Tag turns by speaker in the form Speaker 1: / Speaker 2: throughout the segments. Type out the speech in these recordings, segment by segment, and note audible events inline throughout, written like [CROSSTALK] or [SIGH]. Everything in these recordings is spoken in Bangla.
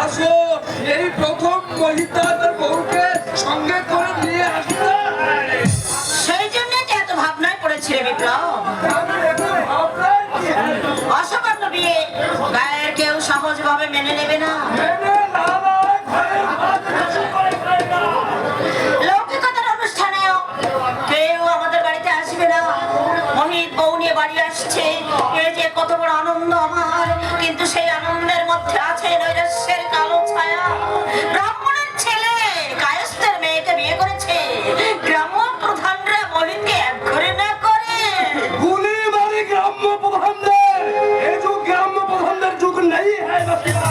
Speaker 1: আসো এই প্রথম মহিলা তার বউকে সঙ্গে করে নিয়ে আসব
Speaker 2: সেই জন্য এত ভাবনায় পড়েছিলে বিপ্লব? অসামান্য বিয়ে। গায়ের কেউ সহজভাবে মেনে নেবে না। সেই ছেলে মেয়েকে বিয়ে করেছে। গ্রাম্য প্রধানরা এক ঘরে না করে।
Speaker 1: গ্রাম্য গ্রাম্য প্রধানদের যুগ নেই হ্যাঁ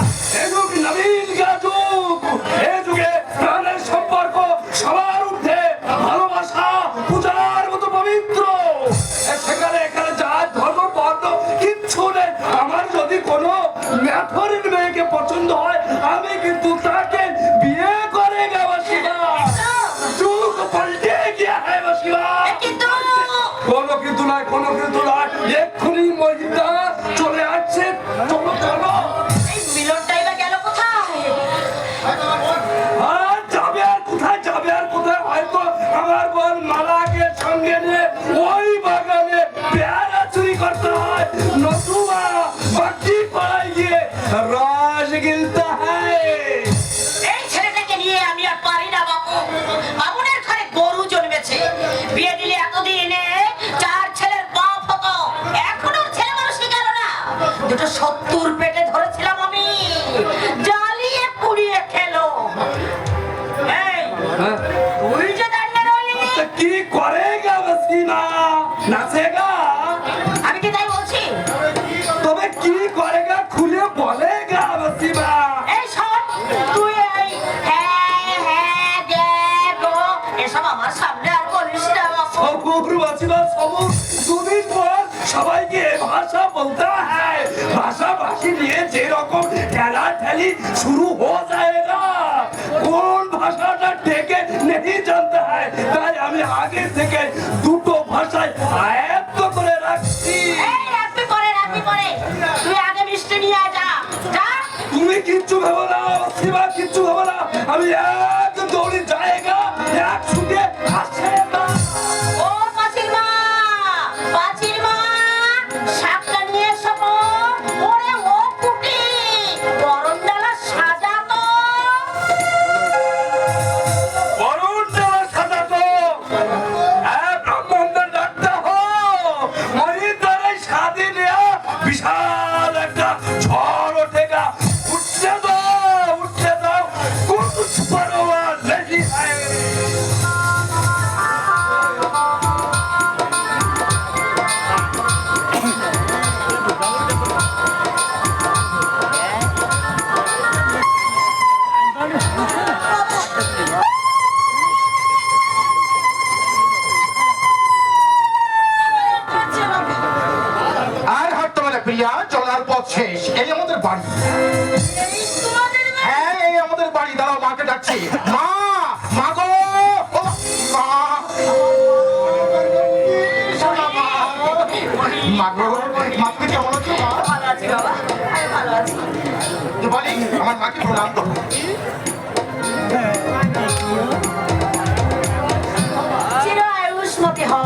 Speaker 1: gelir. কোন ভাষাটা ডেকে নেই জানতে হয়। তাই আমি আগে থেকে দুটো ভাষায় আয়ত্ত করে রাখছি।
Speaker 2: করে রাখবি করে তুই অস্ট্রেলিয়া যা। যা।
Speaker 1: তুমি কিচ্ছু ভেবো না অস্ট্রেলিয়া কিচ্ছু ভেবো না। আমি এক দৌড়ে জায়গা, এক ছুটে আসে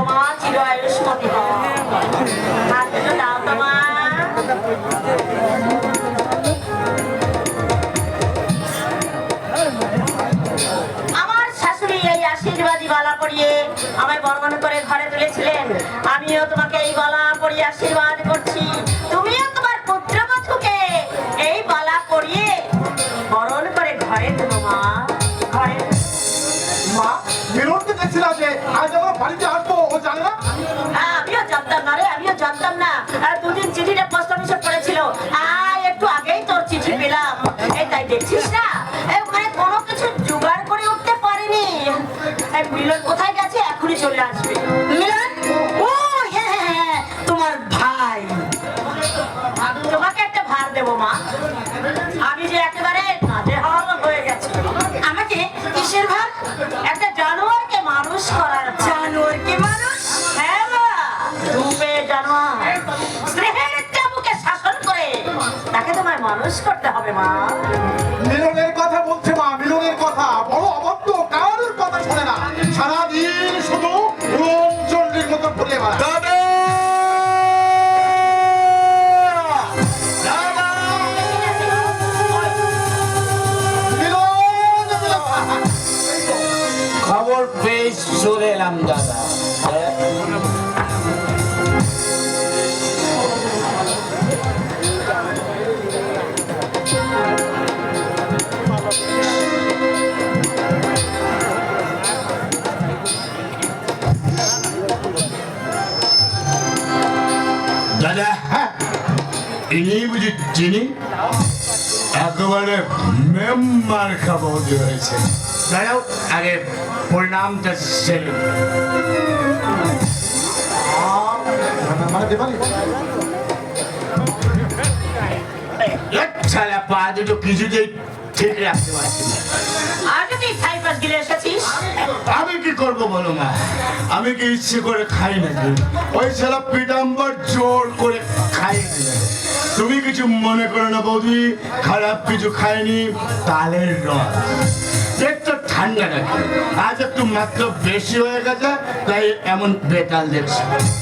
Speaker 2: মা চির আয়ুষ্মতি দাও আমার শাশুড়ি এই আশীর্বাদী গলা পরিয়ে আমায় বর্মন করে ঘরে তুলেছিলেন। আমিও তোমাকে এই গলা পরিয়ে আশীর্বাদ করছি। তুমিও তোমার পুত্রবধূকে এই গলা পরিয়ে বরণ জানতাম না। আর দুদিন চিঠিটা পোস্ট অফিসে পড়েছিল। আর একটু আগেই তোর চিঠি পেলাম। এই তাই দেখছিস না? মানে কোনো কিছু জোগাড় করে উঠতে পারিনি। মিলন কোথায় করতে হবে মা।
Speaker 3: মিলনের কথা বলছে মা মিলনের কথা। বড় অবদ্ধ কারোর কথা শোনে না। সারাদিন শুধু মতো ঘুরে বেড়ায়।
Speaker 4: খবর পেয়ে চলে এলাম দাদা। ইনি বুঝি একেবারে মেম্বার খাবার হয়েছে। দাঁড়াও আগে প্রণামটা ছাড়া পা দুটো কিছুতেই ঠিক রাখতে পারছি না।
Speaker 2: এসেছিস?
Speaker 4: আমি কি করব বলো মা? আমি কি ইচ্ছে করে খাই নাকি? ওই ছেলে পিতাম্বর জোর করে খাই তুমি কিছু মনে করো না বৌদি, খারাপ কিছু খাইনি, তালের রস। ঠান্ডা রাখে। আজ একটু মাত্র বেশি হয়ে গেছে, তাই এমন বেতাল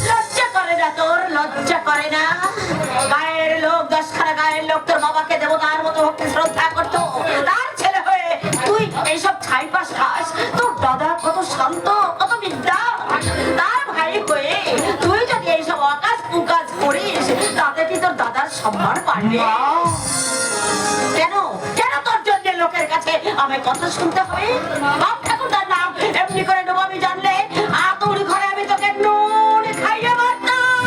Speaker 2: লজ্জা করে না তোর, লজ্জা করে না। গায়ের লোক, দশখানা গায়ের লোক তোর বাবাকে দেবতার মতো শ্রদ্ধা করতো। তার ছেলে হয়ে তুই এইসব ছাই খাস। তোর দাদা কত শান্ত, কত বিদ্যা। করিস তাতে কি তোর দাদার সম্মান পারবে কেন? কেন তোর জন্য লোকের কাছে আমায় কথা শুনতে হবে? বাপ ঠাকুরদার নাম এমনি করে নেব আমি জানলে। আতুর ঘরে আমি তোকে নুন খাইয়ে মারতাম।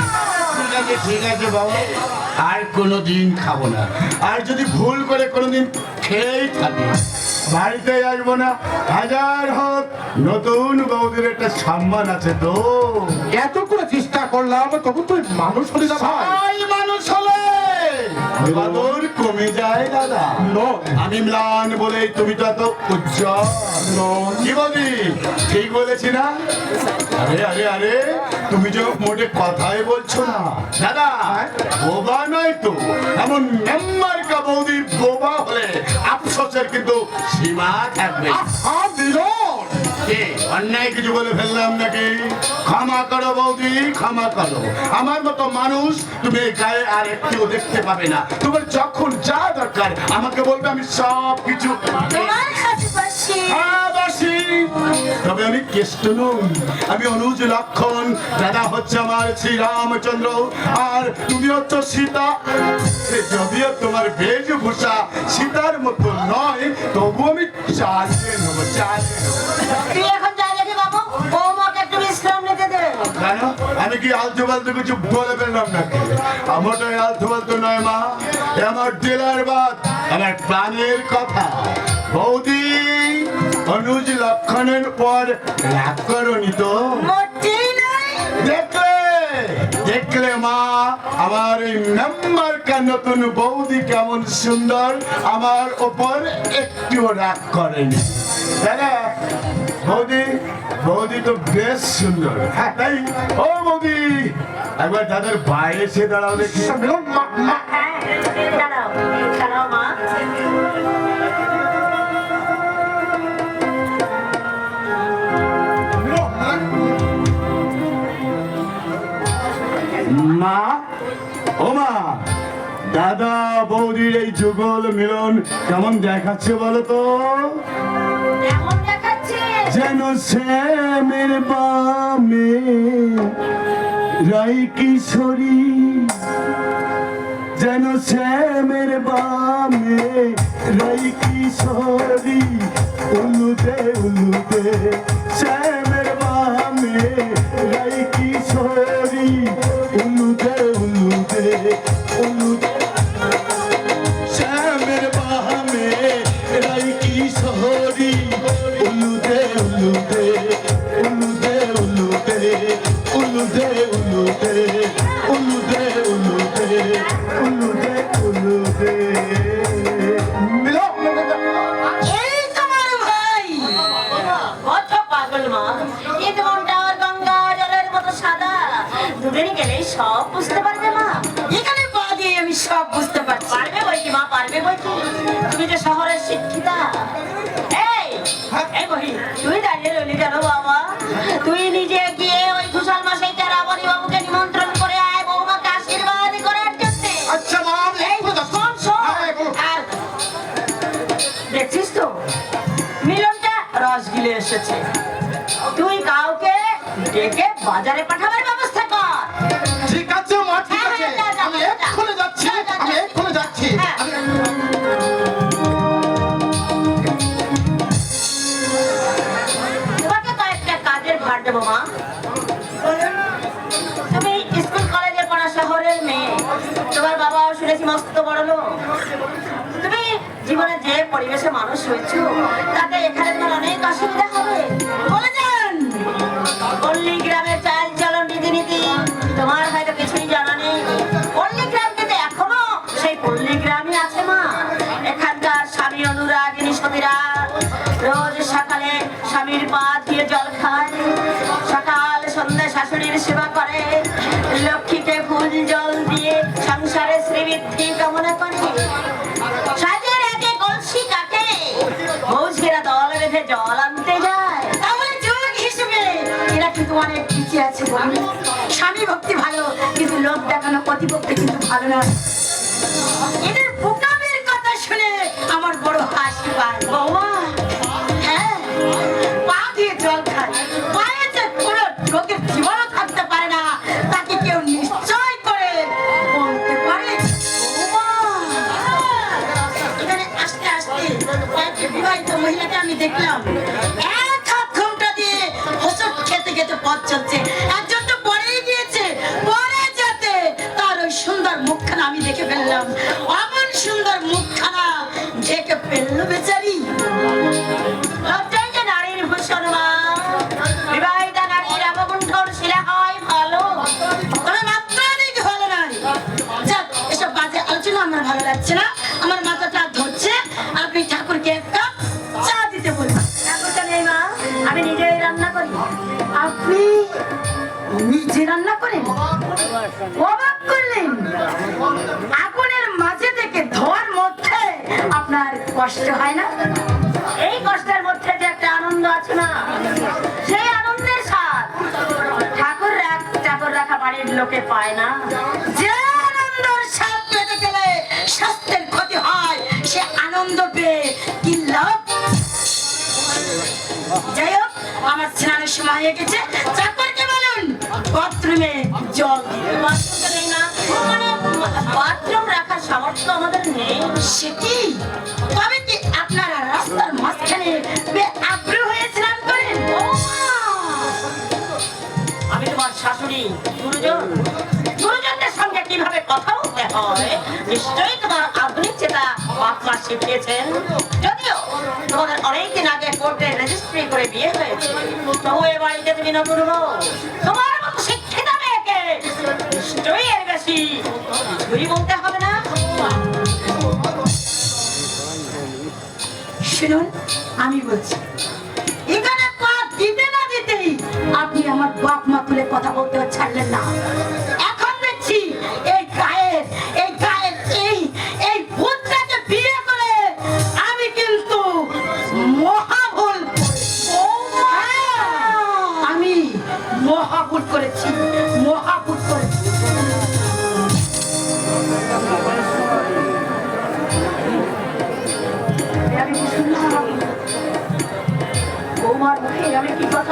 Speaker 4: ঠিক আছে ঠিক আছে বাবা। আর কোনো দিন খাব না। আর যদি ভুল করে কোনোদিন খেয়েই থাকি বাড়িতে আসব না। হাজার হোক নতুন বৌদির একটা সম্মান আছে তো।
Speaker 3: এত করে চেষ্টা করলাম তবু তুই মানুষ হলি না ভাই।
Speaker 4: মানুষ হলে। বাদর কমে যায় দাদা। আমি ম্লান বলে তুমি তো এত উজ্জ্বল। কি বলি? ঠিক বলেছি না? আরে আরে আরে তুমি যে মোটে কথাই বলছো না। দাদা বোবা নয় তো এমন মেম্বার কা বৌদি বোবা হলে আফসোসের কিন্তু সীমা থাকবে। অন্যায় কিছু বলে ফেললাম নাকি? ক্ষমা করো বৌদি ক্ষমা করো। আমার মতো মানুষ তুমি এই গায়ে আর একটু দেখতে পাবে না। তোমার যখন যা দরকার আমাকে বলবে আমি সব কিছু
Speaker 2: তোমার
Speaker 4: তবে আমি কেষ্ট নই। আমি অনুজ লক্ষণ। দাদা হচ্ছে আমার শ্রী রামচন্দ্র আর তুমি হচ্ছে সীতা। যদিও তোমার বেশভূষা সীতার মতো নয় তবু আমি চালিয়ে নেব চালিয়ে নেব। আমি কি আলতু ফালতু কিছু বলে ফেললাম নাকি? আমার তো আলতু ফালতু নয় মা। আমার দিলার বাদ আমার প্রাণের কথা। বৌদি অনুজ লক্ষণের পর রাগ করনি তো। দেখলে দেখলে মা আমার এই নাম্বার কা নতুন বৌদি কেমন সুন্দর আমার ওপর একটিও রাগ করেনি। বৌদি বৌদি তো বেশ সুন্দর। হ্যাঁ তাই ও বৌদি একবার দাদার বাইরে এসে দাঁড়াও দেখি।
Speaker 2: হ্যাঁ দাঁড়াও দাঁড়াও মা।
Speaker 4: মা ও মা দাদা বৌদির এই যুগল মিলন কেমন দেখাচ্ছে বলো তো? যেন শ্যামের বামে রাই কিশোরী। যেন শ্যামের বামে রাই কিশোরী। উলুদে শ্যামের বামে রাই কিশোরী উলুদে উলুদে উলুদে
Speaker 2: সব বুঝতে পারবে মা? এখানে পা দিয়ে আমি সব বুঝতে পারছি। পারবে বই কি মা? পারবে তুমি যে শহরের শিক্ষিতা। এই এই বহি তুই দাঁড়িয়ে রইলি কেন বাবা। তুই নিজে গিয়ে ওই ঘুষাল মাসে তারাবণী বাবুকে নিমন্ত্রণ করে আয় বৌমাকে আশীর্বাদ জন্য
Speaker 3: আচ্ছা মা
Speaker 2: এই শোন শোন।
Speaker 3: হ্যাঁ,
Speaker 2: আর দেখছিস তো? মিলনটা রস গিলে এসেছে। তুই কাউকে ডেকে বাজারে পাঠাবার শুনেছি মস্ত বড় তুমি জীবনে যে পরিবেশে মানুষ হয়েছো, তাতে এখানে তোমার অনেক অসুবিধা হবে। তোমার নেই। গ্রাম কিন্তু এখনও সেই পল্লী এখানকার স্বামী রোজ সকালে স্বামীর পা জল খায়। সকাল সন্ধ্যা শাশুড়ির সেবা করে। লক্ষ্মীকে ফুল জল দিয়ে সংসারে শ্রীবৃদ্ধি কামনা করে। সাজের আগে কলসি কাটে। মৌসিরা দল বেঁধে জল আনতে যায়। তাহলে যুগ হিসেবে এরা কিন্তু অনেক পিছিয়ে আছে স্বামী ভক্তি ভালো, কিন্তু লোক দেখানো প্রতিপক্ষে কিন্তু ভালো নয়। এদের বোকামের কথা শুনে আমার বড় হাসি পায়। বৌমা হ্যাঁ পা দিয়ে জল খায়। মহিলাকে আমি দেখলাম। এক হাত ঘোমটা দিয়ে হোসট খেতে খেতে পথ চলছে। একজন তো পরেই গিয়েছে পরে যেতে। তার ওই সুন্দর মুখখানা আমি দেখে ফেললাম। অমন সুন্দর মুখখানা দেখে ফেলল নিজে রান্না করেন? অবাক করলেন। আগুনের মাঝে থেকে ধোয়ার মধ্যে আপনার কষ্ট হয় না? এই কষ্টের মধ্যে যে একটা আনন্দ আছে না, সেই আনন্দের স্বাদ ঠাকুর রাখ, ঠাকুর রাখা বাড়ির লোকে পায় না। যে আনন্দের স্বাদ পেতে গেলে স্বাস্থ্যের ক্ষতি হয়, সে আনন্দ পেয়ে কি লাভ? যাই হোক, আমার স্নানের সময় হয়ে গেছে। বলুন বাথরুমে জল মানে বাথরুম রাখার সামর্থ্য আমাদের নেই। সেটি তবে কি আপনারা রাস্তার মাঝখানে আগ্রহ হয়ে স্নান করেন? আমি তোমার শাশুড়ি গুরুজন। গুরুজনদের সঙ্গে কীভাবে কথা বলতে হয়? নিশ্চয়ই তোমার আধুনিক চেতা বাপমা শিখিয়েছেন। যদিও তোমাদের অনেকদিন আগে কোর্টে রেজিস্ট্রি করে বিয়ে হয়েছে। তবু এ বাড়িতে তুমি নতুন তোমার এর বেশি। বলতে হবে না। শুনুন আমি বলছি, এখানে পা দিতে না দিতেই আপনি আমার বাপ মা তুলে কথা বলতে ছাড়লেন না।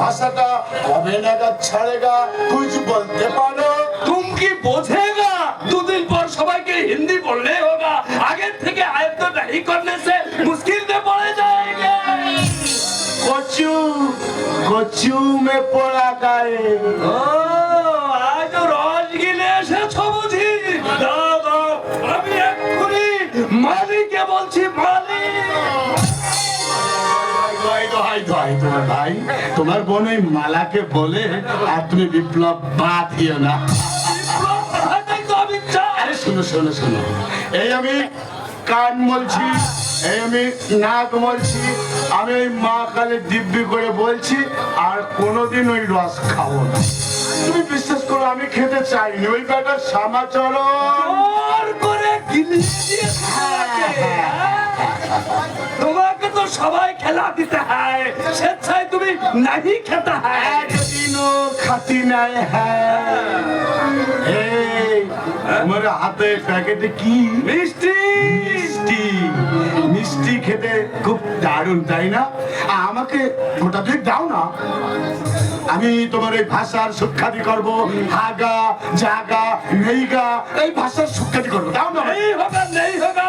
Speaker 4: ভাষাটা কবে নাগাদ ছাড়েগা তুই বলতে পারো।
Speaker 1: তুমি কি বোঝেগা? দুদিন পর সবাইকে হিন্দি বললে হোগা। আগের থেকে আয়ত্ত নাহি করলে সে মুশকিলতে পড়ে যায়গে।
Speaker 4: কচু কচু মে পড়া গায়ে। তোমার ভাই তোমার বোন ওই মালাকে বলে আর তুমি বিপ্লব বাদ দিও না। আরে শোনো শোনো শোনো। এই আমি কান বলছি এই আমি নাক বলছি আমি ওই মা কালে দিব্যি করে বলছি আর কোনোদিন ওই রস খাব না। তুমি বিশ্বাস করো আমি খেতে চাইনি ওই ব্যাটার সমাচরণ
Speaker 1: করে গিলিয়ে দিয়েছে [LAUGHS] তোমাকে তো সবাই খেলা দিতে হয়। স্বেচ্ছায় তুমি নাহি খেতে হয়।
Speaker 4: খাতি নাই হ্যাঁ। আমার হাতে প্যাকেটে কি?
Speaker 1: মিষ্টি।
Speaker 4: মিষ্টি। মিষ্টি খেতে খুব দারুণ তাই না? আমাকে গোটা দুই দাও না। আমি তোমার এই ভাষার সুখ্যাতি করব। হাগা জাগা নেইগা এই ভাষার সুখ্যাতি করব। দাও না।
Speaker 1: নেই হবে নেই হবে।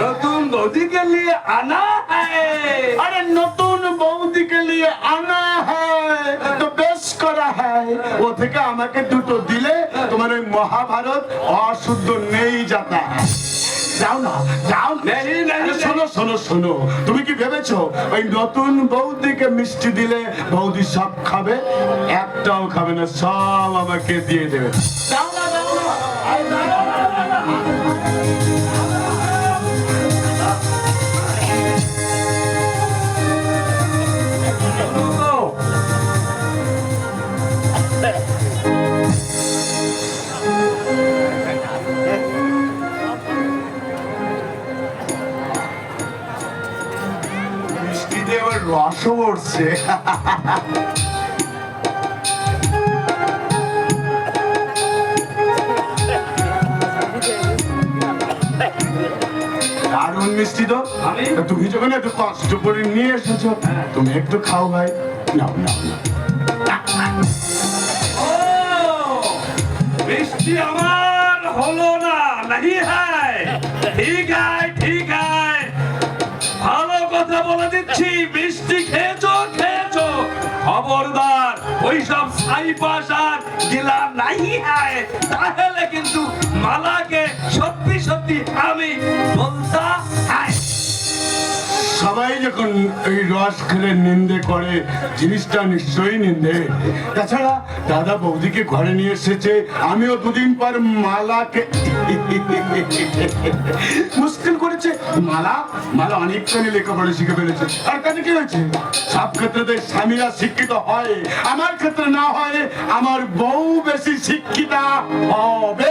Speaker 1: নতুন বৌদিকে লিয়ে আনা হ্যায়
Speaker 4: আরে নতুন বৌদিকে লিয়ে আনা হয়। তো বেশ করা হ্যায় ও থেকে আমাকে দুটো দিলে তোমার ওই মহাভারত অশুদ্ধ নেই যাতা না শোনো শোনো শোনো। তুমি কি ভেবেছো ওই নতুন বৌদিকে মিষ্টি দিলে বৌদি সব খাবে? একটাও খাবে না সব আমাকে দিয়ে দেবে। যাও না। সরছে। একটু কষ্ট করে নিয়ে তুমি একটু খাও ভাই।
Speaker 1: মিষ্টি আমার হলো না। ঠিক আছে ঠিক বলে দিচ্ছি, মিষ্টি খেয়েছো খেয়েছো। খবরদার ওইসব সাইপাস আর গিলা নাই আয় তাহলে কিন্তু মালাকে সত্যি সত্যি আমি বলতা হ্যায়
Speaker 4: সবাই যখন এই রস খেলে নিন্দে করে, জিনিসটা নিশ্চয়ই নিন্দে। তাছাড়া দাদা বৌদিকে ঘরে নিয়ে এসেছে, আমিও দুদিন পর মালাকে মুশকিল করেছে। মালা মালা অনেকখানি লেখাপড়া শিখে ফেলেছে। আর কাজে কি হয়েছে? সব ক্ষেত্রে স্বামীরা শিক্ষিত হয়, আমার ক্ষেত্রে না হয়, আমার বউ বেশি শিক্ষিতা হবে।